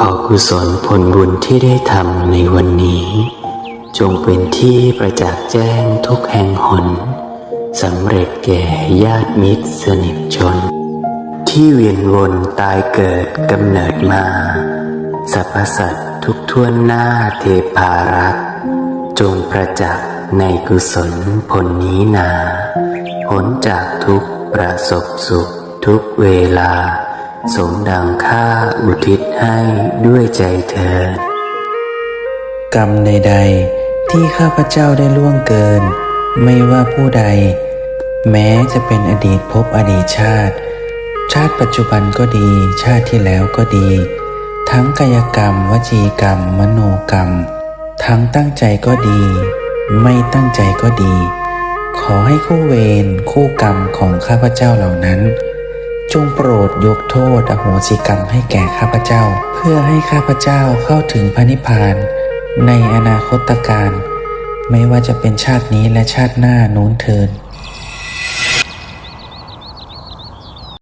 ขอกุศลผลบุญที่ได้ทำในวันนี้ จงเป็นที่ประจักษ์แจ้งทุกแห่งหนสำเร็จแก่ญาติมิตรสนิทชน ที่เวียนวนตายเกิดกำเนิดมาสรรพสัตว์ทุกท่วนหน้าเทพารักษ์จงประจักษ์ในกุศลผลนี้นาผลจากทุกประสบสุขทุกเวลา สมดังค่าอุทิศให้ด้วยใจเธอกรรมใด ๆ ที่ข้าพเจ้าได้ล่วงเกิน ไม่ว่าผู้ใด แม้จะเป็นอดีตภพอดีตชาติ ชาติปัจจุบันก็ดี ชาติที่แล้วก็ดี ทั้งกายกรรม วจีกรรม มโนกรรม ทั้งตั้งใจก็ดี ไม่ตั้งใจก็ดี ขอให้คู่เวรคู่กรรมของข้าพเจ้าเหล่านั้น จงโปรดยกโทษอโหสิกรรมให้แก่ข้าพเจ้า เพื่อให้ข้าพเจ้าเข้าถึงพระนิพพาน ในอนาคตการ ไม่ว่าจะเป็นชาตินี้และชาติหน้านู้นเทิน